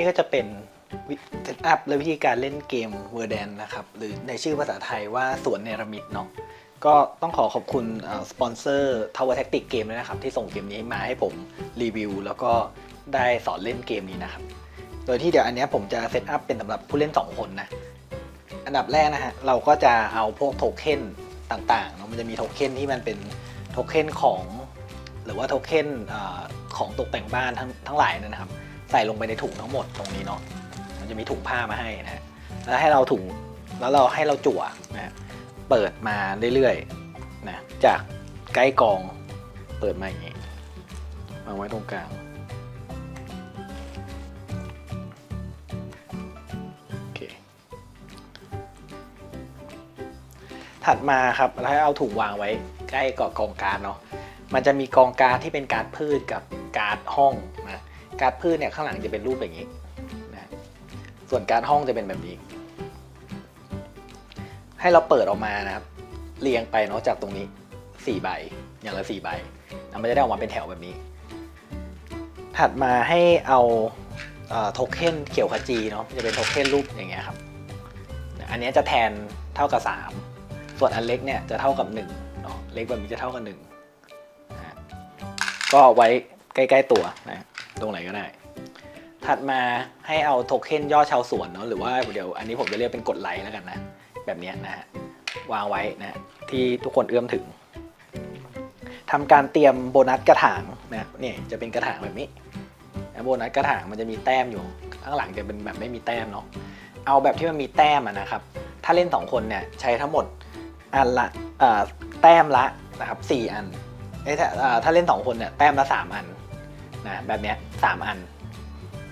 นี่ก็จะเป็นเซตอัพและวิธีการเล่นเกมเวอร์แดนนะครับ หรือในชื่อภาษาไทยว่าสวนเนรมิตเนาะก็ต้องขอขอบคุณสปอนเซอร์ Tower Tactics เกมด้วยนะครับ ที่ส่งเกมนี้มาให้ผมรีวิว แล้วก็ได้สอนเล่นเกมนี้นะครับ โดยที่เดี๋ยวอันนี้ผมจะเซตอัพเป็นสำหรับผู้เล่น 2 คนนะ อันดับแรกนะฮะ เราก็จะเอาพวกโทเค็นต่างๆเนอะมันจะมีโทเค็นที่มันเป็นโทเค็นของ หรือว่าโทเค็นของตกแต่งบ้านทั้งทั้งหลายนะครับ ใส่ลงไปในถุงทั้งหมดตรงนี้เนาะมันจะมีถุงผ้ามาให้นะฮะแล้วให้เราถุงแล้วเราให้เราจั่วนะเปิดมาเรื่อยๆนะจากใกล้กองเปิดมาอย่างนี้วางไว้ตรงกลางโอเคถัดมาครับเราให้เอาถุงวางไว้ใกล้กับกองการเนาะมันจะมีกองการที่เป็นการ์ดพืชกับการ์ดห้องนะ การ์ดพืชเนี่ยข้างหลังจะเป็นรูปอย่างนี้นะส่วนการ์ดห้องจะเป็นแบบนี้ ให้เราเปิดออกมานะครับ เรียงไปเนาะจากตรงนี้สี่ใบอย่างละสี่ใบแล้วมันจะได้ออกมาเป็นแถวแบบนี้ ถัดมาให้เอาโทเค็นเขียวขจีเนาะจะเป็นโทเค็นรูปอย่างเงี้ยครับ อันนี้จะแทนเท่ากับ 3 ส่วนอันเล็กเนี่ยจะเท่ากับ1เนาะเล็กแบบนี้จะเท่ากับ1นะก็ไว้ใกล้ ๆ ตัวนะ ตรงไหนก็ได้ ถัดมาให้เอาโทเค็นย่อชาวสวนเนาะหรือว่าเดี๋ยวอันนี้ผมจะเรียกเป็นกดไลค์แล้วกันนะ แบบนี้นะฮะวางไว้นะที่ทุกคนเอื้อมถึงทำการเตรียมโบนัสกระถางนะเนี่ยจะเป็นกระถางแบบนี้นะโบนัสกระถางมันจะมีแต้มอยู่ ข้างหลังจะเป็นแบบไม่มีแต้มเนาะเอาแบบที่มันมีแต้มนะครับ ถ้าเล่น 2 คนเนี่ยใช้ทั้งหมดอันละแต้มละนะครับสี่อันถ้าเอ่อถ้าเล่น 2 คนเนี่ยแต้มละ 3 อัน นะแบบเนี้ยสามอัน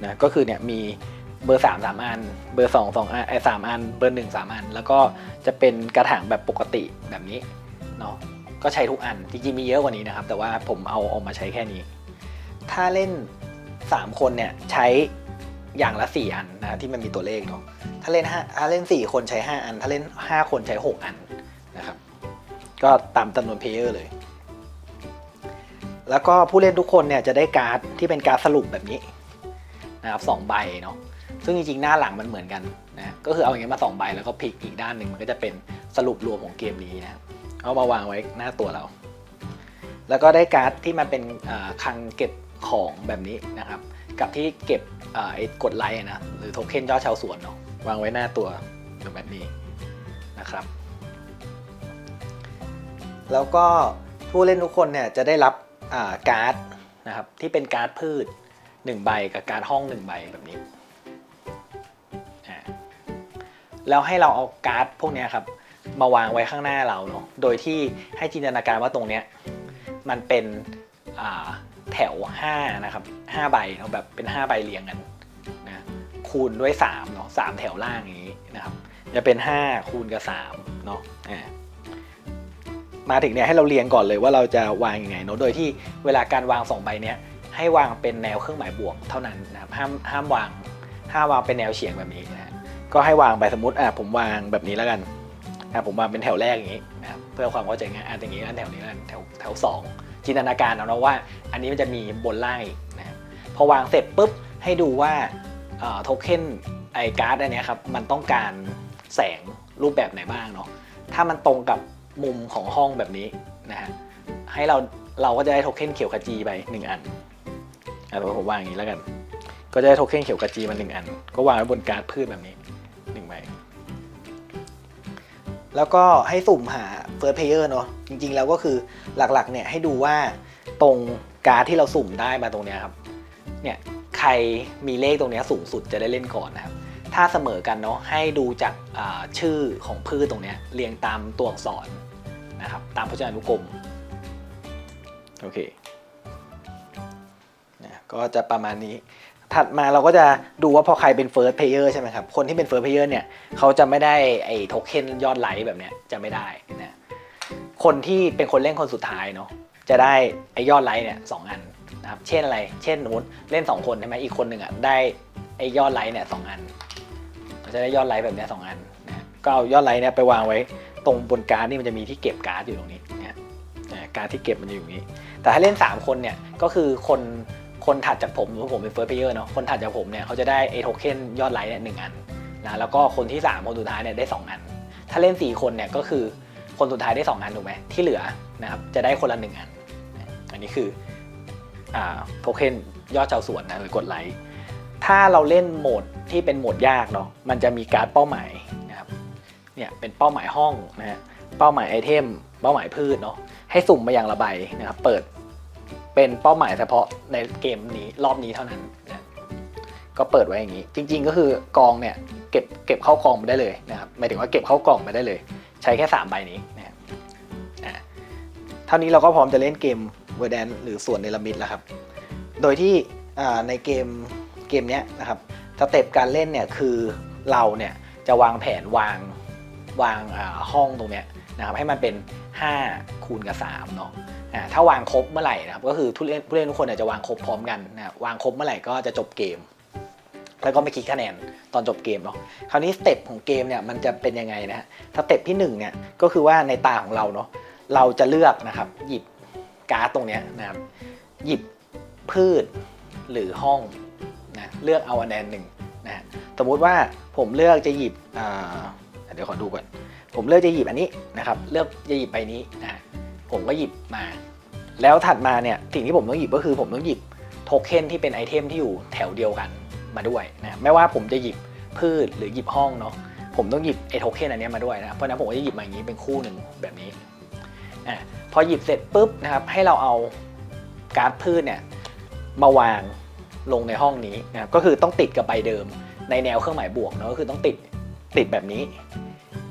นะก็คือเนี่ยมีเบอร์3 3อัน เบอร์2 2อันไอ้สามอัน เบอร์1 3อัน แล้วก็จะเป็นกระถางแบบปกติแบบนี้เนาะก็ใช้ทุกอันจริงๆมีเยอะกว่านี้นะครับ แต่ว่าผมเอาออกมาใช้แค่นี้ ถ้าเล่น 3 คนเนี่ยใช้อย่างละ 4 อันนะที่มันมีตัวเลขเนาะถ้าเล่นห้าถ้าเล่น 4 คนใช้ 5 อัน ถ้าเล่น 5 คนใช้ 6 อันนะครับ ก็ตามจำนวนเพลเยอร์เลย แล้วก็ผู้เล่นทุกคนเนี่ยจะได้การ์ดที่เป็นการ์ดสรุปแบบนี้นะครับสองใบเนาะซึ่งจริงๆหน้าหลังมันเหมือนกันนะก็คือเอาอย่างเงี้ยมา2ใบแล้วก็พลิกอีกด้านหนึ่งมันก็จะเป็นสรุปรวมของเกมนี้นะเอามาวางไว้หน้าตัวเรา แล้วก็ได้การ์ดที่มันเป็นอ่าคลังเก็บของแบบนี้นะครับกับที่เก็บอ่าไอ้กดไลค์นะหรือโทเค็นยอดชาวสวนเนาะวางไว้หน้าตัวแบบนี้นะครับ แล้วก็ผู้เล่นทุกคนเนี่ยจะได้รับ การ์ดนะครับที่เป็นการ์ดพืช 1 ใบกับการ์ดห้อง 1 ใบแบบนี้ แล้วให้เราเอาการ์ดพวกนี้ครับมาวางไว้ข้างหน้าเราเนาะโดยที่ให้จินตนาการว่าตรงเนี้ยมันเป็นแถว 5 นะครับ 5 ใบเนาะแบบเป็น 5 ใบเรียงกันนะคูณด้วย3เนาะ3แถวล่างอย่างนี้นะครับจะเป็น 5 คูณกับ3เนาะอ่า มาถึงเนี่ยให้เราเรียงก่อนเลยว่าเราจะวางยังไงเนาะโดยที่เวลาการวาง2ใบเนี้ยให้วางเป็นแนวเครื่องหมายบวกเท่านั้นนะครับห้ามห้ามวางห้ามวางเป็นแนวเฉียงแบบนี้นะก็ให้วางไปสมมติอะผมวางแบบนี้แล้วกันอะผมวางเป็นแถวแรกอย่างนี้นะครับเพื่อความเข้าใจง่ายอะอย่างนี้แล้วแถวนี้แล้วแถวแถวสองจินตนาการเอานะว่า อันนี้มันจะมีบนล่างอีกนะครับพอวางเสร็จปุ๊บให้ดูว่าเอ่อโทเค็นไอการ์ดอันนี้ครับมันต้องการแสงรูปแบบไหนบ้างเนาะถ้ามันตรงกับ มุมของห้องแบบนี้นะฮะให้เราเราก็จะได้โทเค็นเขียวขจีไปหนึ่งอันอะผมวางอย่างนี้แล้วกัน ก็จะได้โทเค็นเขียวขจีมาหนึ่งอัน ก็วางไว้บนการ์ดพืชแบบนี้หนึ่งใบแล้วก็ให้สุ่มหา First Player เนาะจริงๆ แล้วก็คือหลักๆเนี่ยให้ดูว่าตรงการ์ดที่เราสุ่มได้มาตรงเนี้ยครับเนี่ยใครมีเลขตรงเนี้ยสูงสุดจะได้เล่นก่อนนะครับ ถ้าเสมอกันเนาะให้ดูจากชื่อของพืชตรงเนี้ยเรียงตามตัวอักษร นะครับ ตามพจนานุกรมโอเคนะก็จะประมาณนี้ ถัดมาเราก็จะดูว่าพอใครเป็น first player ใช่ไหมครับ คนที่เป็น first player เนี่ยเขาจะไม่ได้ไอ้โทเค็นยอดไลค์แบบเนี้ยจะไม่ได้นะคนที่เป็นคนเล่นคนสุดท้ายเนาะจะได้ไอ้ยอดไลค์เนี่ยสองอันนะครับเช่นอะไร เช่นสมมติเล่น 2 คนใช่ไหมอีกคนหนึ่งอะได้ไอ้ยอดไลค์เนี่ยสองอันจะได้ยอดไลค์แบบเนี้ยสองอันนะก็เอายอดไลค์เนี่ยไปวางไว้ ตรงบนการ์ดนี่มันจะมีที่เก็บการ์ดอยู่ตรงนี้นะการ์ดที่เก็บมันจะอยู่ตรงนี้ แต่ถ้าเล่น 3 คนเนี่ยก็คือคนคนถัดจากผมเพราะผมเป็นเฟิร์สเพเยอร์เนาะคนถัดจากผมเนี่ยเขาจะได้ไอโทเค็นยอดไลค์เนี่ยหนึ่งอันนะแล้วก็คนที่ 3 คนสุดท้ายเนี่ยได้ 2 อัน ถ้าเล่น 4 คนเนี่ยก็คือคนสุดท้ายได้ 2 อันถูกไหมที่เหลือนะครับจะได้คนละ 1 อัน อันนี้คืออ่าโทเค็นยอดชาวสวนนะหรือกดไลค์ถ้าเราเล่นโหมดที่เป็นโหมดยากเนาะมันจะมีการ์ดเป้าหมาย เนี่ยเป็นเป้าหมายห้องนะฮะเป้าหมายไอเทม เป้าหมายพืชเนาะให้สุ่มมาอย่างละใบนะครับเปิดเป็นเป้าหมายเฉพาะในเกมนี้รอบนี้เท่านั้นนะก็เปิดไว้อย่างนี้ จริง ๆ ก็คือกองเนี่ยเก็บเก็บเข้ากองไปได้เลยนะครับหมายถึงว่าเก็บเข้ากองไปได้เลย ใช้แค่ 3 ใบนี้นะครับอ่าเท่านี้เราก็พร้อมจะเล่นเกมเวอร์แดนหรือส่วนเนลมิดแล้วครับ โดยที่ในเกมเกมนี้นะครับสเต็ปการเล่นเนี่ยคือเราเนี่ยจะวางแผนวาง วางห้องตรงเนี้ยนะครับให้มันเป็น 5 คูณกับ3เนาะถ้าวางครบเมื่อไหร่นะครับก็คือผู้เล่นผู้เล่นทุกคนจะวางครบพร้อมกันนะวางครบเมื่อไหร่ก็จะจบเกม แล้วก็ไม่คิดคะแนนตอนจบเกมเนาะคราวนี้สเต็ปของเกมเนี่ยมันจะเป็นยังไงนะฮะสเต็ปที่หนึ่งเนี่ยก็คือว่าในตาของเราเนาะเราจะเลือกนะครับหยิบการ์ดตรงเนี้ยนะครับหยิบพืชหรือห้องนะเลือกเอาอันใดนหนึ่งนะฮะสมมุติว่าผมเลือกจะหยิบอ่า ดี๋ยวขอดูก่อน ผมเลือกจะหยิบอันนี้นะครับ เลือกจะหยิบใบนี้นะผมก็หยิบมา แล้วถัดมาเนี่ยสิ่งที่ผมต้องหยิบก็คือผมต้องหยิบโทเค็นที่เป็นไอเทมที่อยู่แถวเดียวกันมาด้วยนะไม่ว่าผมจะหยิบพืชหรือหยิบห้องเนาะผมต้องหยิบไอโทเค็นอันนี้มาด้วยนะเพราะฉะนั้นผมก็จะหยิบมาอย่างนี้เป็นคู่หนึ่งแบบนี้อะพอหยิบเสร็จปุ๊บนะครับให้เราเอาการ์ดพืชเนี่ยมาวางลงในห้องนี้นะครับก็คือต้องติดกับใบเดิมในแนวเครื่องหมายบวกเนาะก็คือต้องติดติดแบบนี้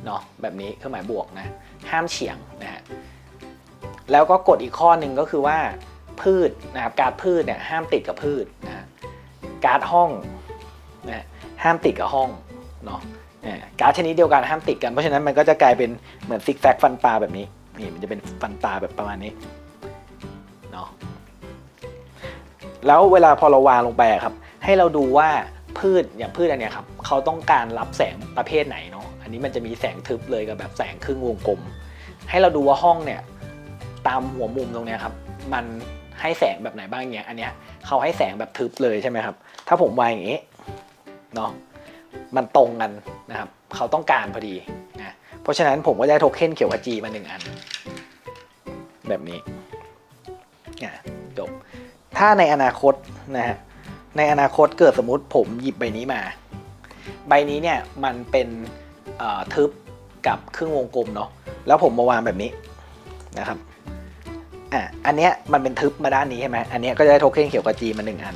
เนาะแบบนี้เครื่องหมายบวกนะห้ามเฉียงนะฮะแล้วก็กฎอีกข้อหนึ่งก็คือว่าพืชนะครับการพืชเนี่ยห้ามติดกับพืชนะะการห้องนะห้ามติดกับห้องเนาะการชนิดเดียวกันห้ามติดกันเพราะฉะนั้นมันก็จะกลายเป็นเหมือนซิกแซกฟันปลาแบบนี้นี่มันจะเป็นฟันปลาแบบประมาณนี้เนาะแล้วเวลาพอเราวางลงไปครับ ให้เราดูว่าพืชอย่างพืชอันเนี้ยครับเขาต้องการรับแสงประเภทไหนเนาะ อันนี้มันจะมีแสงทึบเลยกับแบบแสงครึ่งวงกลม ให้เราดูว่าห้องเนี่ยตามหัวมุมตรงเนี้ยครับ มันให้แสงแบบไหนบ้างเนี่ยอันเนี้ยเขาให้แสงแบบทึบเลยใช่ไหมครับ ถ้าผมวางอย่างนี้เนาะ มันตรงกันนะครับ เขาต้องการพอดีนะ เพราะฉะนั้นผมก็ได้โทเค็นเขียวกับจีมาหนึ่งอัน แบบนี้อะจบ ถ้าในอนาคตนะฮะ ในอนาคตเกิดสมมติผมหยิบใบนี้มา ใบนี้เนี่ยมันเป็น ทึบกับครึ่งวงกลมเนาะแล้วผมมาวางแบบนี้นะครับอะอันเนี้ยมันเป็นทึบมาด้านนี้ใช่ไหมอันเนี้ยก็จะได้โทเค็นเขียวกับจีมาหนึ่งอัน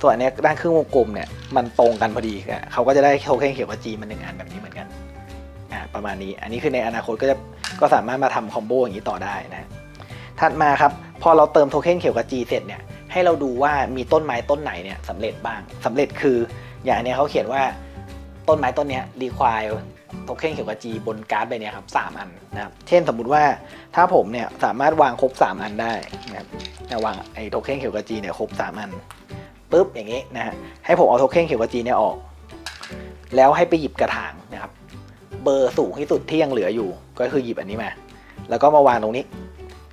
ส่วนอันเนี้ยด้านครึ่งวงกลมเนี่ยมันตรงกันพอดีอะเขาก็จะได้โทเค็นเขียวกับจีมาหนึ่งอันแบบนี้เหมือนกันอะประมาณนี้ อันนี้คือในอนาคตก็จะก็สามารถมาทำคอมโบอย่างนี้ต่อได้นะถัดมาครับพอเราเติมโทเค็นเขียวกับจีเสร็จเนี่ยให้เราดูว่ามีต้นไม้ต้นไหนเนี่ยสำเร็จบ้างสำเร็จคืออย่างอันเนี้ยเขาเขียนว่า ต้นไม้ต้นนี้รีควายโทเค็นเขียวกับจีบนการ์ดใบเนี้ยครับสามอันนะครับเช่นสมมุติว่าถ้าผมเนี่ยสามารถวางครบ 3 อันได้นะครับวางไอ้โทเค็นเขียวกับจีเนี่ยครบ 3 อันปุ๊บอย่างงี้นะฮะให้ผมเอาโทเค็นเขียวกับจีเนี่ยออก แล้วให้ไปหยิบกระถางนะครับ เบอร์สูงที่สุดที่ยังเหลืออยู่ ก็คือหยิบอันนี้มา แล้วก็มาวางตรงนี้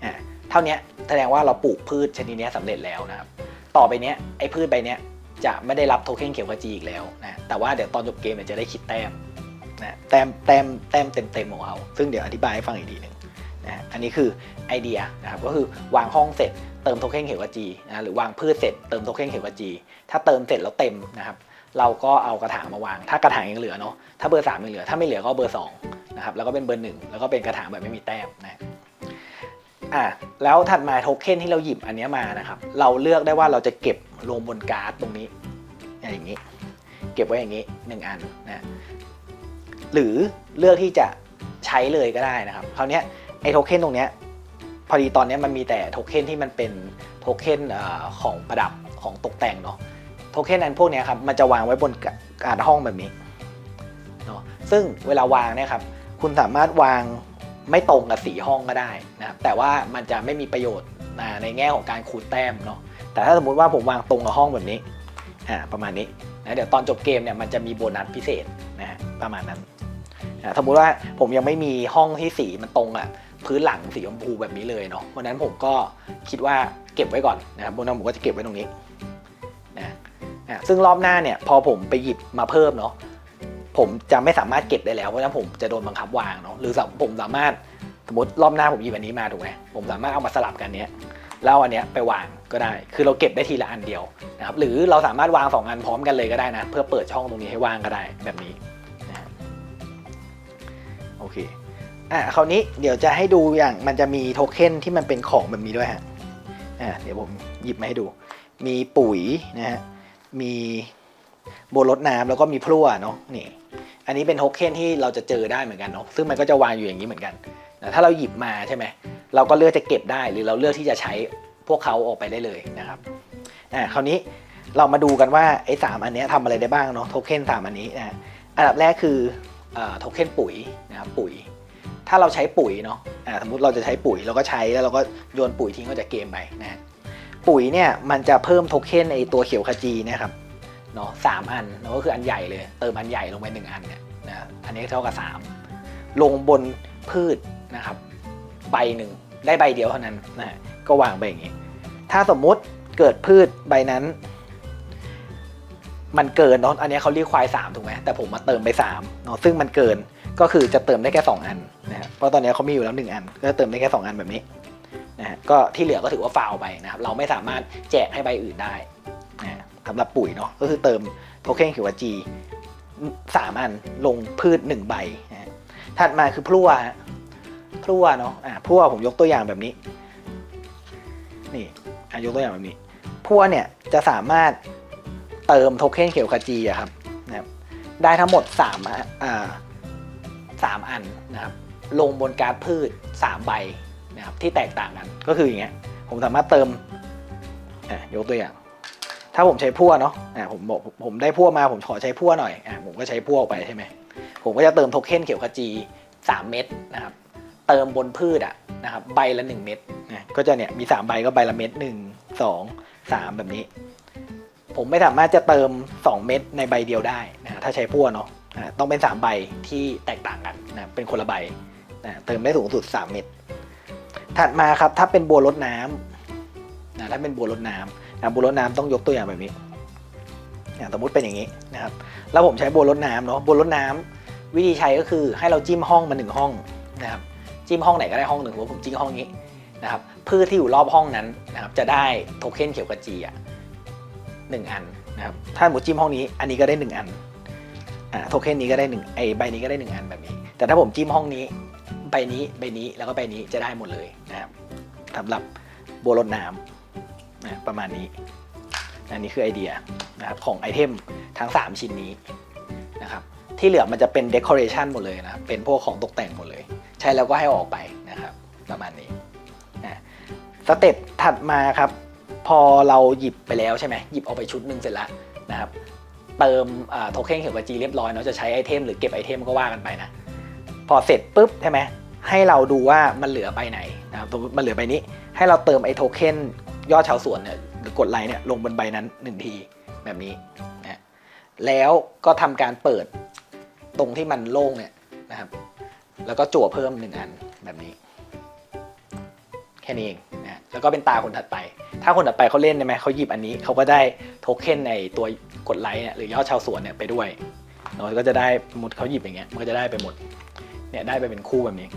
อ่าเท่านี้แสดงว่าเราปลูกพืชชนิดนี้ยสำเร็จแล้วนะครับ ต่อไปเนี้ยไอ้พืชใบเนี้ย จะไม่ได้รับโทเค็นเขียวกับจีอีกแล้วนะแต่ว่าเดี๋ยวตอนจบเกมเนี่ยจะได้คิดแต้มนะแต้มแต้มแต้มเต็มเต็มๆของเขาซึ่งเดี๋ยวอธิบายให้ฟังอีกทีหนึ่งนะอันนี้คือไอเดียนะครับก็คือวางห้องเสร็จเติมโทเค็นเขียวกับจีนะหรือวางพืชเสร็จเติมโทเค็นเขียวกับจีถ้าเติมเสร็จแล้วเต็มนะครับเราก็เอากระถางมาวาง ถ้ากระถางยังเหลือเนาะถ้าเบอร์สามยังเหลือ ถ้าไม่เหลือก็เบอร์สองนะครับแล้วก็เป็นเบอร์หนึ่งแล้วก็เป็นกระถางแบบไม่มีแต้มนะอะแล้วถัดมาโทเค็นที่เราหยิบอันนี้มานะครับเราเลือกได้ว่าเราจะเก็บ ลงบนการ์ดตรงนี้อย่างนี้ เก็บไว้อย่างนี้หนึ่งอันนะหรือเลือกที่จะใช้เลยก็ได้นะครับคราวนี้ไอโทเค็นตรงเนี้ยพอดีตอนนี้มันมีแต่โทเค็นที่มันเป็นโทเค็นของประดับของตกแต่งเนาะโทเค็นอันพวกนี้ครับมันจะวางไว้บนการ์ดห้องแบบนี้เนาะซึ่งเวลาวางเนี่ยครับคุณสามารถวางไม่ตรงกับสีห้องก็ได้นะครับแต่ว่ามันจะไม่มีประโยชน์ในแง่ของการคูณแต้มเนาะ แต่ถ้าสมมติว่าผมวางตรงกับห้องแบบนี้อ่าประมาณนี้นะเดี๋ยวตอนจบเกมเนี่ยมันจะมีโบนัสพิเศษนะฮะประมาณนั้นอ่าสมมติว่าผมยังไม่มีห้องที่สีมันตรงอะพื้นหลังสีชมพูแบบนี้เลยเนาะเพราะนั้นผมก็คิดว่าเก็บไว้ก่อนนะครับโบนนั้นผมก็จะเก็บไว้ตรงนี้นะอะซึ่งรอบหน้าเนี่ยพอผมไปหยิบมาเพิ่มเนาะผมจะไม่สามารถเก็บได้แล้วเพราะฉะนั้นผมจะโดนบังคับวางเนาะหรือผมสามารถสมมติรอบหน้าผมหยิบอันนี้มาถูกไหมผมสามารถเอามาสลับกันเนี้ยแล้วอันเนี้ยไปวาง ก็ได้ คือเราเก็บได้ทีละอันเดียวนะครับ หรือเราสามารถวางสองอันพร้อมกันเลยก็ได้นะ เพื่อเปิดช่องตรงนี้ให้ว่างก็ได้แบบนี้นะโอเค อะคราวนี้เดี๋ยวจะให้ดูอย่างมันจะมีโทเค็นที่มันเป็นของแบบนี้ด้วยฮะ อะเดี๋ยวผมหยิบมาให้ดู มีปุ๋ยนะฮะ มีโบรดน้ำแล้วก็มีพลั่วเนาะ นี่ อันนี้เป็นโทเค็นที่เราจะเจอได้เหมือนกันเนาะ ซึ่งมันก็จะวางอยู่อย่างนี้เหมือนกันนะถ้าเราหยิบมาใช่ไหม เราก็เลือกจะเก็บได้หรือเราเลือกที่จะใช้ พวกเขาออกไปได้เลยนะครับอะคราวนี้เรามาดูกันว่าไอ้สามอันนี้ทำอะไรได้บ้างเนาะโทเค็นสามอันนี้นะอันดับแรกคืออโทเค็นปุ๋ยนะครับปุ๋ย ถ้าเราใช้ปุ๋ยเนาะสมมติเราจะใช้ปุ๋ยเราก็ใช้แล้วเราก็โยนปุ๋ยทิ้งออกจากเกมไปนะฮะปุ๋ยเนี่ยมันจะเพิ่มโทเค็นไอตัวเขียวขจีนะครับเนาะสามอันเนาะก็คืออันใหญ่เลย เติมอันใหญ่ลงไปหนึ่งอันเนี่ยนะอันนี้เท่ากับสามลงบนพืชนะครับใบหนึ่งได้ใบเดียวเท่านั้นนะฮะ ก็วางไปอย่างนี้ ถ้าสมมุติเกิดพืชใบนั้น มันเกินเนาะอันนี้เขาเรียกควายสามถูกไหมแต่ผมมาเติมไปสามเนาะซึ่งมันเกินก็คือจะเติมได้แค่ 2 อันนะครับเพราะตอนนี้เขามีอยู่แล้ว1อัน ก็เติมได้แค่ 2 อันแบบนี้นะฮะก็ที่เหลือก็ถือว่าฟาวไปนะครับเราไม่สามารถแจกให้ใบอื่นได้นะสำหรับปุ๋ยเนาะก็คือเติมโทเค็นเขียวกับจีสามอันลงพืช 1 ใบนะฮะถัดมาคือพลั่วฮะพลั่วเนาะอ่าพลั่วผมยกตัวอย่างแบบนี้ นี่อะยกตัวอย่างแบบนี้พลั่วเนี่ยจะสามารถเติมโทเค็นเขียวกับจีอะครับนะครับ ได้ทั้งหมด3อ่าสามอันนะครับ ลงบนการ์ดพืชสามใบนะครับที่แตกต่างกัน ก็คืออย่างเงี้ย ผมสามารถเติมอะยกตัวอย่าง ถ้าผมใช้พั่วเนาะอะผมบอกผมได้พั่วมาผมขอใช้พั่วหน่อยอะผมก็ใช้พั่วไปใช่ไหม ผมก็จะเติมโทเค็นเขียวขจีสามเม็ดนะครับ เติมบนพืชอะนะครับ ใบละหนึ่งเม็ด นะก็จะเนี่ยมีสามใบก็ใบละเม็ดหนึ่งสองสามแบบนี้ ผมไม่สามารถจะเติม 2 เม็ดในใบเดียวได้นะถ้าใช้พั่วเนาะอ่าต้องเป็น 3 ใบที่แตกต่างกันนะเป็นคนละใบนะเติมได้สูงสุด 3 เม็ดถัดมาครับถ้าเป็นบัวรดน้ำนะถ้าเป็นบัวรดน้ำนะบัวรดน้ำต้องยกตัวอย่างแบบนี้นะสมมติเป็นอย่างนี้นะครับแล้วผมใช้บัวรดน้ำเนาะบัวรดน้ำวิธีใช้ก็คือให้เราจิ้มห้องมาหนึ่งห้องนะครับจิ้มห้องไหนก็ได้ห้องหนึ่งผมจิ้มห้องนี้ นะครับพืชที่อยู่รอบห้องนั้นนะครับจะได้โทเค็นเขียวกระจีอะหนึ่งอันนะครับถ้าหมูจิ้มห้องนี้อันนี้ก็ได้หนึ่งอันอ่าโทเค็นนี้ก็ได้หนึ่งไอใบนี้ก็ได้หนึ่งอันแบบนี้ แต่ถ้าผมจิ้มห้องนี้ใบนี้ใบนี้แล้วก็ใบนี้จะได้หมดเลยนะครับสำหรับบัวรดน้ำนะประมาณนี้อันนี้คือไอเดียนะครับของไอเทมทั้ง 3 ชิ้นนี้นะครับที่เหลือมันจะเป็นเดคอเรชันหมดเลยนะเป็นพวกของตกแต่งหมดเลย ใช้แล้วก็ให้ออกไปนะครับ ประมาณนี้ สเต็ปถัดมาครับ พอเราหยิบไปแล้วใช่ไหมหยิบเอาไปชุดหนึ่งเสร็จแล้วนะครับเติมโทเค็นเขียวกับจีเรียบร้อยเนาะจะใช้ไอเทมหรือเก็บไอเทมก็ว่ากันไปนะพอเสร็จปุ๊บใช่ไหมให้เราดูว่ามันเหลือใบไหนนะครับมันเหลือใบนี้ ให้เราเติมไอโทเค็นยอดชาวสวนเนี่ยหรือกดไลค์เนี่ยลงบนใบนั้นหนึ่งทีแบบนี้นะแล้วก็ทำการเปิดตรงที่มันโล่งเนี่ยนะครับ แล้วก็จั่วเพิ่มหนึ่งอันแบบนี้ แค่นี้เอง แล้วก็เป็นตาคนถัดไป ถ้าคนถัดไปเขาเล่นใช่ไหมเขาหยิบอันนี้เขาก็ได้โทเค็นในตัวกดไลค์เนี่ยหรือยอดชาวสวนเนี่ยไปด้วยเนาะก็จะได้สมมติเขาหยิบอย่างเงี้ยมันก็จะได้ไปหมดเนี่ยได้ไปเป็นคู่แบบนี้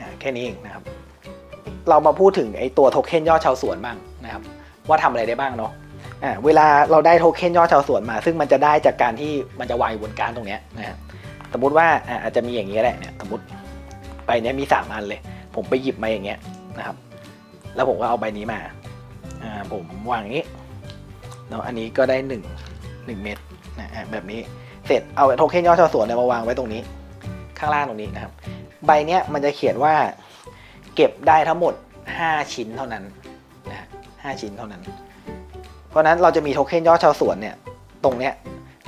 อ่าแค่นี้เองนะครับ เรามาพูดถึงไอ้ตัวโทเค็นยอดชาวสวนบ้างนะครับว่าทำอะไรได้บ้างเนาะอ่าเวลาเราได้โทเค็นยอดชาวสวนมา ซึ่งมันจะได้จากการที่มันจะวางอยู่บนการตรงเนี้ยนะฮะสมมติว่าอ่าอาจจะมีอย่างนี้ก็ได้เนี่ยสมมติไปเนี้ยมีสามอันเลย ผมไปหยิบมาอย่างเงี้ยนะครับ แล้วผมก็เอาใบนี้มา อ่าผมวางนี้เนาะอันนี้ก็ได้1 1เม็ดนะแบบนี้เสร็จเอาโทเค็นยอดชาวสวนเนี่ยมาวางไว้ตรงนี้ ข้างล่างตรงนี้นะครับ ใบเนี้ยมันจะเขียนว่า เก็บได้ทั้งหมด 5 ชิ้นเท่านั้นนะฮะห้าชิ้นเท่านั้น เพราะฉะนั้นเราจะมีโทเค็นยอดชาวสวนเนี่ยตรงเนี้ย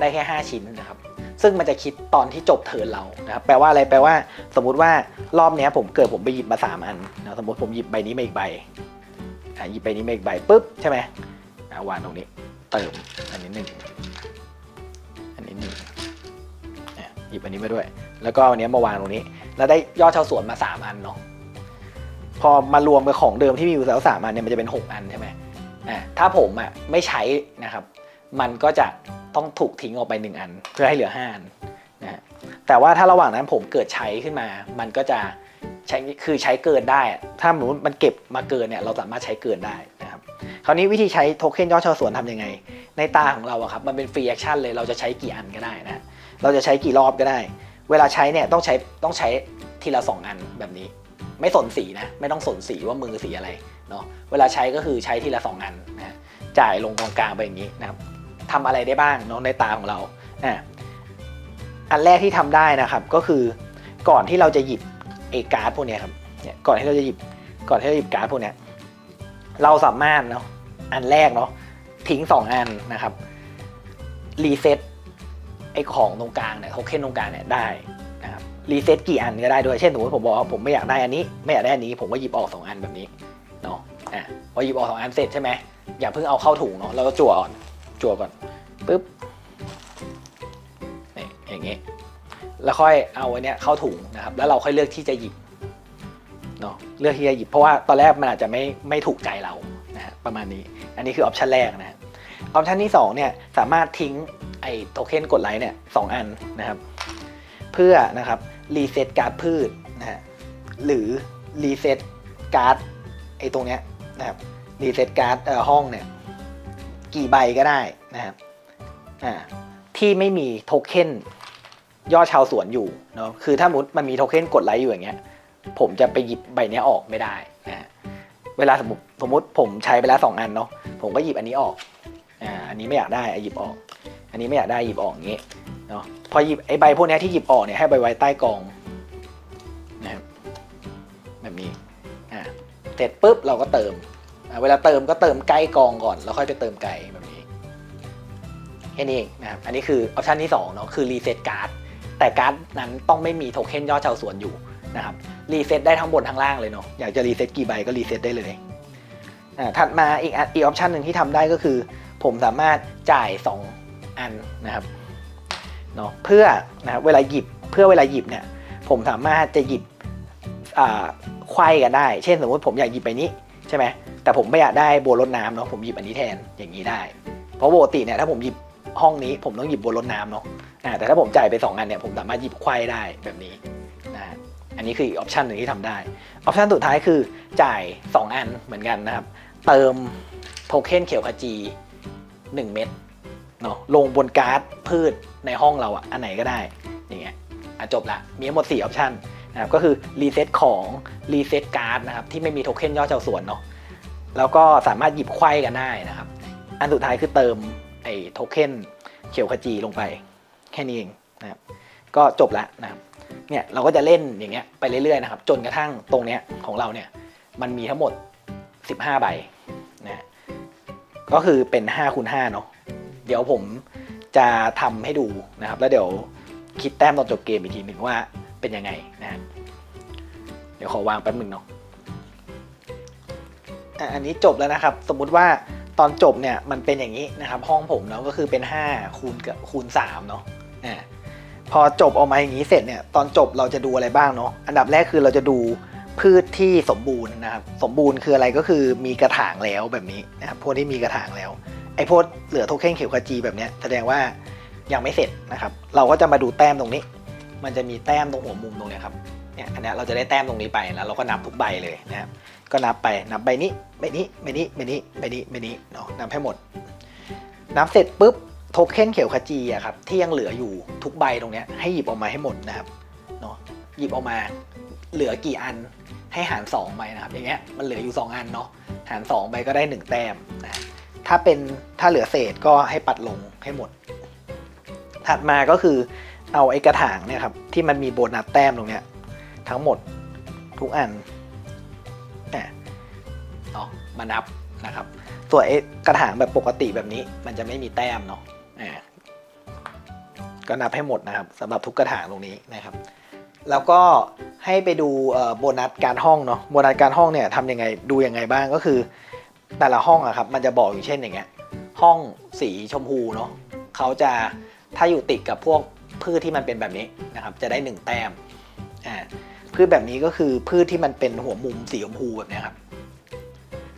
ได้แค่ 5 ชิ้นนะครับ ซึ่งมันจะคิดตอนที่จบเทิร์นเรานะครับแปลว่าอะไรแปลว่า สมมุติว่ารอบนี้ผมเกิดผมไปหยิบมาสามอันนะสมมติผมหยิบใบนี้มาอีกใบอะหยิบใบนี้มาอีกใบปุ๊บใช่ไหมอะวางตรงนี้เติมอันนี้หนึ่งอันนี้หนึ่งหยิบอันนี้มาด้วย แล้วก็อันนี้มาวางตรงนี้ แล้วได้ยอดชาวสวนมาสามอันเนาะพอมารวมกับของเดิมที่มีอยู่แล้วสามอันเนี่ยมันจะเป็น 6 อันใช่ไหมอ่าถ้าผมอะไม่ใช้นะครับ มันก็จะ ต้องถูกทิ้งออกไป1อัน เพื่อให้เหลือ5อันนะฮะแต่ว่าถ้าระหว่างนั้นผมเกิดใช้ขึ้นมา มันก็จะใช้คือใช้เกินได้ ถ้าสมมติมันเก็บมาเกินเนี่ยเราสามารถใช้เกินได้นะครับคราวนี้วิธีใช้โทเค็นยอดชาวสวนทำยังไง ในตาของเราอะครับมันเป็นฟรีแอคชั่นเลยเราจะใช้กี่อันก็ได้นะเราจะใช้กี่รอบก็ได้ เวลาใช้เนี่ยต้องใช้ต้องใช้ทีละสองอันแบบนี้ ไม่สนสีนะไม่ต้องสนสีว่ามือสีอะไรเนาะเวลาใช้ก็คือใช้ทีละสองอันนะจ่ายลงตรงกลางไปอย่างนี้นะครับ ทำอะไรได้บ้างเนาะในตาของเราอะอันแรกที่ทำได้นะครับก็คือก่อนที่เราจะหยิบเอการ์ดพวกนี้ครับเนี่ยก่อนที่เราจะหยิบก่อนที่เราจะหยิบการ์ดพวกนี้เราสามารถเนาะอันแรกเนาะทิ้งสองอันนะครับรีเซ็ตไอของตรงกลางเนี่ยโทเค็นตรงกลางเนี่ยได้นะครับรีเซ็ตกี่อันก็ได้ด้วยเช่นสมมติผมบอกว่าผมไม่อยากได้อันนี้ ไม่อยากได้อันนี้ ผมก็หยิบออกสองอันแบบนี้เนาะอะพอหยิบออกสองอันเสร็จใช่ไหมอย่าเพิ่งเอาเข้าถุงเนาะเราก็จั่วก่อน จั่วก่อนปึ๊บนี่อย่างงี้แล้วค่อยเอาไอ้เนี้ยเข้าถุงนะครับ แล้วเราค่อยเลือกที่จะหยิบเนาะเลือกที่จะหยิบเพราะว่าตอนแรกมันอาจจะไม่ไม่ถูกใจเรานะฮะประมาณนี้ อันนี้คือออปชันแรกนะฮะออปชันที่สองเนี่ยสามารถทิ้งไอ้โทเค็นกดไลค์เนี่ยสองอันนะครับ เพื่อนะครับรีเซ็ตการ์ดพืชนะฮะหรือรีเซ็ตการ์ดไอ้ตรงเนี้ยนะครับรีเซ็ตการ์ดเอ่อห้องเนี่ย กี่ใบก็ได้นะครับที่ไม่มีโทเค็นยอดชาวสวนอยู่เนาะคือถ้ามุดมันมีโทเค็นกดไลค์อยู่อย่างเงี้ย ผมจะไปหยิบใบเนี้ยออกไม่ได้นะฮะเวลาสมมติสมมติผมใช้ไปแล้วสองอันเนาะผมก็หยิบอันนี้ออกอ่าอันนี้ไม่อยากได้หยิบออก อันนี้ไม่อยากได้หยิบออกอย่างงี้เนาะพอหยิบไอ้ใบพวกนี้ที่หยิบออกเนี่ยให้ไปไว้ใต้กองนะครับแบบนี้อ่าเสร็จปุ๊บเราก็เติม เวลาเติมก็เติมใกล้กองก่อน แล้วค่อยไปเติมไกลแบบนี้แค่นี้เองนะครับ อันนี้คือออปชันที่2เนาะคือรีเซ็ตการ์ดแต่การ์ดนั้นต้องไม่มีโทเค็นยอดชาวสวนอยู่นะครับรีเซ็ตได้ทั้งบนทั้งล่างเลยเนาะอยากจะรีเซ็ตกี่ใบก็รีเซ็ตได้เลยอ่าถัดมาอีกอีกออปชันหนึ่งที่ทำได้ก็คือ ผมสามารถจ่าย 2 อันนะครับเนาะเพื่อนะครับเวลาหยิบเพื่อเวลาหยิบเนี่ยผมสามารถจะหยิบอ่าไขว้กันได้ เช่นสมมติผมอยากหยิบไปนี้ ช่ไหมแต่ผมไม่อยากได้บัวรดน้ำเนาะผมหยิบอันนี้แทนอย่างนี้ได้ เพราะปกติเนี่ยถ้าผมหยิบห้องนี้ผมต้องหยิบบัวรดน้ำเนาะแต่ถ้าผมจ่ายไป2อันเนี่ยผมสามารถหยิบไขว้ได้แบบนี้นะอันนี้คืออีกออปชันหนึ่งที่ทำได้ออปชันสุดท้ายคือจ่าย 2 อันเหมือนกันนะครับเติมโทเค็นเขียวขจี 1 เม็ดเนาะลงบนการ์ดพืชในห้องเราอะอันไหนก็ได้อย่างเงี้ยอะจบละมีทั้งหมด4ออปชัน นะครับก็คือรีเซ็ตของรีเซ็ตการ์ดนะครับที่ไม่มีโทเค็นยอดชาวสวนเนาะแล้วก็สามารถหยิบไขว้กันได้นะครับ อันสุดท้ายคือเติมไอ้โทเค็นเขียวขจีลงไป แค่นี้เองนะครับก็จบแล้วนะครับเนี่ยเราก็จะเล่นอย่างเงี้ยไปเรื่อยๆนะครับจนกระทั่งตรงเนี้ยของเราเนี่ยมันมีทั้งหมด 15 ใบนะก็คือเป็น5คูณ5เนาะเดี๋ยวผมจะทำให้ดูนะครับ แล้วเดี๋ยวคิดแต้มตอนจบเกมอีกทีหนึ่งว่า เป็นยังไงนะฮะเดี๋ยวขอวางแป๊บหนึ่งเนาะอันนี้จบแล้วนะครับ สมมุติว่าตอนจบเนี่ยมันเป็นอย่างนี้นะครับ ห้องผมเนาะก็คือเป็น5คูณกับคูณ3เนาะอ่าพอจบออกมาอย่างนี้เสร็จเนี่ยตอนจบเราจะดูอะไรบ้างเนาะอันดับแรกคือเราจะดูพืชที่สมบูรณ์นะครับ สมบูรณ์คืออะไรก็คือมีกระถางแล้วแบบนี้นะครับพวกที่มีกระถางแล้วไอ้พวกเหลือโทเค็นเขียวขจีแบบเนี้ยแสดงว่ายังไม่เสร็จนะครับ เราก็จะมาดูแต้มตรงนี้ มันจะมีแต้มตรงหัวมุมตรงเนี้ยครับเนี่ยอันนี้เราจะได้แต้มตรงนี้ไปแล้วเราก็นับทุกใบเลยนะครับก็นับไปนับใบนี้ใบนี้ใบนี้ใบนี้ใบนี้ใบนี้เนาะนับให้หมด นับเสร็จปุ๊บโทเค็นเขียวขจีอะครับที่ยังเหลืออยู่ทุกใบตรงเนี้ยให้หยิบออกมาให้หมดนะครับเนาะหยิบออกมาเหลือกี่อันให้หาร 2 ไปนะครับ อย่างเงี้ยมันเหลืออยู่ 2 อันเนาะหาร 2 ไปก็ได้ 1 แต้มนะถ้าเป็นถ้าเหลือเศษก็ให้ปัดลงให้หมด ถัดมาก็คือ เอาไอ้กระถางเนี่ยครับที่มันมีโบนัสแต้มตรงเนี้ยทั้งหมดทุกอันเนี่ยเนาะมานับนะครับส่วนไอ้กระถางแบบปกติแบบนี้ มันจะไม่มีแต้มเนาะอ่ก็นับให้หมดนะครับสำหรับทุกกระถางตรงนี้นะครับ แล้วก็ให้ไปดูโบนัสการห้องเนาะโบนัสการห้องเนี่ยทำยังไงดูยังไงบ้างก็คือ แต่ละห้องอะครับมันจะบอกอยู่เช่นอย่างเงี้ยห้องสีชมพูเนาะเขาจะถ้าอยู่ติดกับพวก พืชที่มันเป็นแบบนี้นะครับจะได้หนึ่งแต้มอ่าพืชแบบนี้ก็คือพืชที่มันเป็นหัวมุมสีชมพูแบบนี้ครับ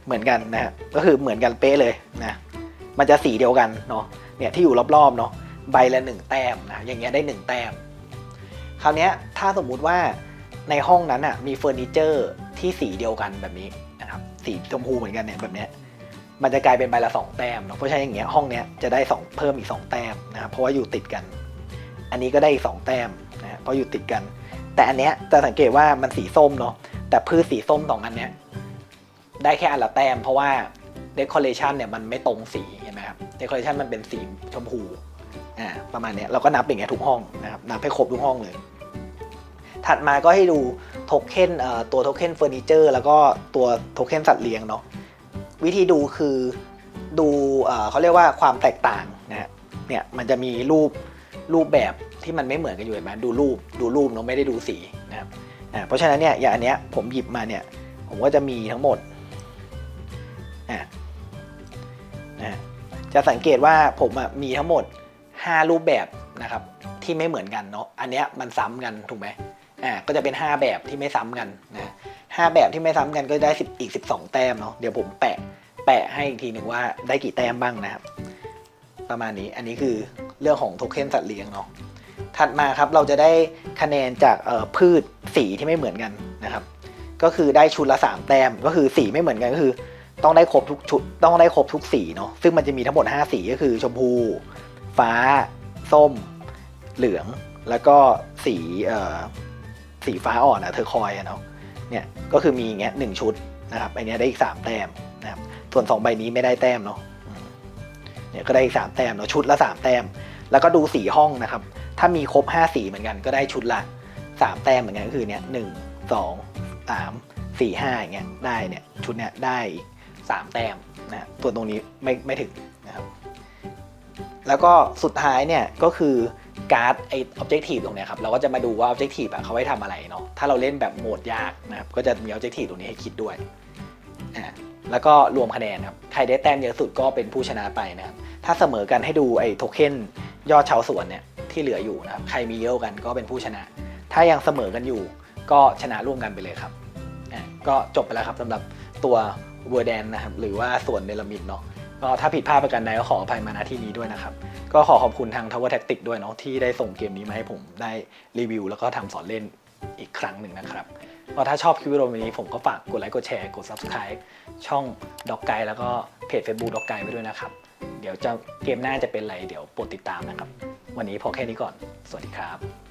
เหมือนกันนะฮะก็คือเหมือนกันเป๊ะเลยนะมันจะสีเดียวกันเนาะเนี่ยที่อยู่รอบๆเนาะใบละหนึ่งแต้มนะอย่างเงี้ยได้หนึ่งแต้ม คราวนี้ถ้าสมมุติว่าในห้องนั้นอะมีเฟอร์นิเจอร์ที่สีเดียวกันแบบนี้นะครับสีชมพูเหมือนกันเนี่ยแบบเนี้ยมันจะกลายเป็นใบละสองแต้มเนาะเพราะฉะนั้นอย่างเงี้ยห้องเนี้ยจะได้สองเพิ่มอีกสองแต้มนะครับเพราะว่าอยู่ติดกัน อันนี้ก็ได้อีกสองแต้มนะฮะเพราะอยู่ติดกัน แต่อันเนี้ยจะสังเกตว่ามันสีส้มเนาะแต่พืชสีส้มสองอันเนี้ยได้แค่อันละแต้ม เพราะว่าเดคอเรชันเนี่ยมันไม่ตรงสีเห็นไหมครับเดคอเรชันมันเป็นสีชมพูอ่าประมาณเนี้ยเราก็นับอย่างเงี้ยทุกห้องนะครับนับให้ครบทุกห้องเลย ถัดมาก็ให้ดูโทเค็นตัวโทเค็นเฟอร์นิเจอร์แล้วก็ตัวโทเค็นสัตว์เลี้ยงเนาะวิธีดูคือดูเอ่อเขาเรียกว่าความแตกต่างนะฮะเนี่ยมันจะมีรูป รูปแบบที่มันไม่เหมือนกันอยู่เห็นไหมดูรูปดูรูปเนาะไม่ได้ดูสีนะครับอ่าเพราะฉะนั้นเนี่ยอย่างอันเนี้ยผมหยิบมาเนี่ยผมก็จะมีทั้งหมดอะนะจะสังเกตว่าผมอะมีทั้งหมด 5 รูปแบบนะครับที่ไม่เหมือนกันเนาะอันเนี้ยมันซ้ำกันถูกไหมอ่าก็จะเป็น 5 แบบที่ไม่ซ้ำกันนะห้าแบบที่ไม่ซ้ำกันก็ได้10อีก 12 แต้มเนาะเดี๋ยวผมแปะแปะให้อีกทีหนึ่งว่าได้กี่แต้มบ้างนะครับ ประมาณนี้อันนี้คือเรื่องของโทเค็นสัตว์เลี้ยงเนาะถัดมาครับเราจะได้คะแนนจากพืชสีที่ไม่เหมือนกันนะครับ ก็คือได้ชุดละ 3 แต้มก็คือสีไม่เหมือนกันก็คือ ต้องได้ครบทุกชุดต้องได้ครบทุกสีเนาะซึ่งมันจะมีทั้งหมด 5 สีก็คือชมพู ฟ้า ส้ม เหลือง แล้วก็สีสีฟ้าอ่อนอะเทอร์คอยอะเนาะเนี่ยก็คือมีอย่างเงี้ยหนึ่งชุดนะครับอันนี้ได้อีก 3 แต้มนะครับส่วน 2 ใบนี้ไม่ได้แต้มเนาะ เนี่ยก็ได้อีก3แต้มเนาะชุดละ3แต้ม แล้วก็ดูสีห้องนะครับ ถ้ามีครบ5สีเหมือนกันก็ได้ชุดละ3แต้มเหมือนกันก็คือเนี่ยหนึ่งสองสามสี่ห้าอย่างเงี้ยได้เนี่ยชุดเนี้ยได้อีกสามแต้มนะส่วนตรงนี้ไม่ไม่ถึงนะครับ แล้วก็สุดท้ายเนี่ยก็คือการ์ดไอออบเจกตีฟตรงเนี้ยครับเราก็จะมาดูว่าออบเจกตีฟอะเขาไว้ทำอะไรเนาะถ้าเราเล่นแบบโหมดยากนะครับก็จะมีออบเจกตีฟตรงนี้ให้คิดด้วย แล้วก็รวมคะแนนครับ ใครได้แต้มเยอะสุดก็เป็นผู้ชนะไปนะครับ ถ้าเสมอกันให้ดูไอ้โทเค็นยอดชาวสวนเนี่ยที่เหลืออยู่นะครับ ใครมีเยอะกันก็เป็นผู้ชนะ ถ้ายังเสมอกันอยู่ก็ชนะร่วมกันไปเลยครับอะก็จบไปแล้วครับสำหรับตัวเวอร์แดนนะครับ หรือว่าส่วนเนลามิดเนาะ ก็ถ้าผิดพลาดประการใดก็ขออภัยมาณที่นี้ด้วยนะครับ ก็ขอขอบคุณทาง Tower Tactic ด้วยเนาะที่ได้ส่งเกมนี้มาให้ผมได้รีวิว แล้วก็ทำสอนเล่นอีกครั้งหนึ่งนะครับ ก็ถ้าชอบคลิปวิดีโอนี้ผมก็ฝากกดไลค์กดแชร์กด Subscribe ช่องด็อกไกแล้วก็เพจ Facebook ดอกไกไว้ด้วยนะครับ เดี๋ยวจะเกมหน้าจะเป็นอะไรเดี๋ยวโปรดติดตามนะครับ วันนี้พอแค่นี้ก่อน สวัสดีครับ